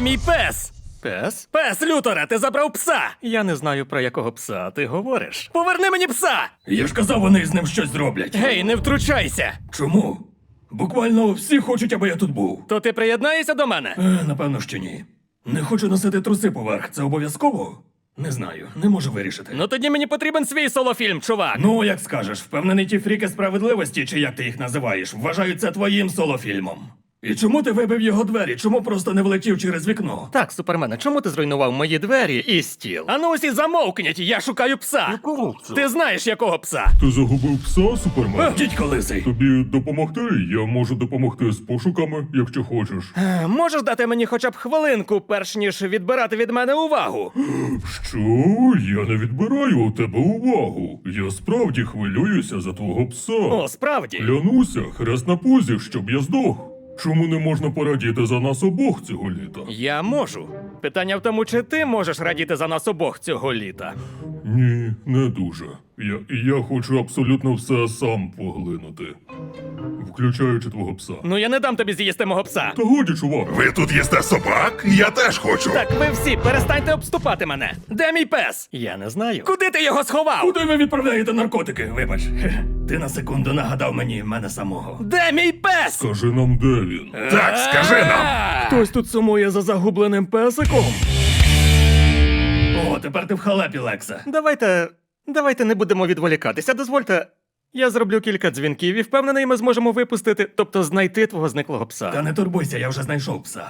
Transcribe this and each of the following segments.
Мій пес? Пес? Пес Лютора, ти забрав пса! Я не знаю про якого пса ти говориш. Поверни мені пса! Я ж казав, вони з ним щось зроблять. Гей, не втручайся! Чому? Буквально всі хочуть, аби я тут був. То ти приєднаєшся до мене? Е, напевно, що ні. Не хочу носити труси поверх. Це обов'язково? Не знаю, не можу вирішити. Ну тоді мені потрібен свій солофільм, чувак. Ну, як скажеш, впевнений, ті фріки справедливості, чи як ти їх називаєш, вважають це твоїм солофільмом. І чому ти вибив його двері? Чому просто не влетів через вікно? Так, супермене, чому ти зруйнував мої двері і стіл? А ну усі замовкніть, я шукаю пса. Ти знаєш якого пса? Ти загубив пса, супермен? Дідько лисий. Тобі допомогти? Я можу допомогти з пошуками, якщо хочеш. Е, Можеш дати мені хоча б хвилинку, перш ніж відбирати від мене увагу? Що? Я не відбираю у тебе увагу. Я справді хвилююся за твого пса. О, справді. Клянуся, хрест на пузі, щоб я здох. Чому не можна порадіти за нас обох цього літа? Я можу. Питання в тому, чи ти можеш радіти за нас обох цього літа. Ні, не дуже. Я, я хочу абсолютно все сам поглинути. Включаючи твого пса. Ну я не дам тобі з'їсти мого пса. Та годі, чувак. Ви тут їсте собак? Я теж хочу. Так, ви всі перестаньте обступати мене. Де мій пес? Я не знаю. Куди ти його сховав? Куди ви відправляєте наркотики? Вибач. Ти на секунду нагадав мені мене самого. Де мій пес? Скажи нам, де він. Так, скажи нам. Хтось тут сумує за загубленим песиком. О, тепер ти в халепі, Лекса. Давайте. Давайте не будемо відволікатися. Дозвольте. Я зроблю кілька дзвінків і впевнений, ми зможемо випустити, тобто знайти твого зниклого пса. Та не турбуйся, я вже знайшов пса.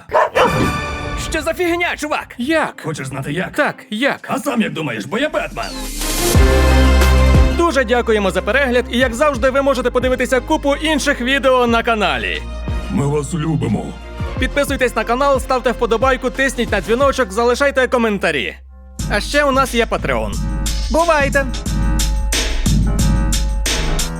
Що за фігня, чувак? Як? Хочеш знати як? Так, як? А сам як думаєш, бо я Бетмен. Дуже дякуємо за перегляд, і як завжди, ви можете подивитися купу інших відео на каналі. Ми вас любимо. Підписуйтесь на канал, ставте вподобайку, тисніть на дзвіночок, залишайте коментарі. А ще у нас є Патреон. Бувайте!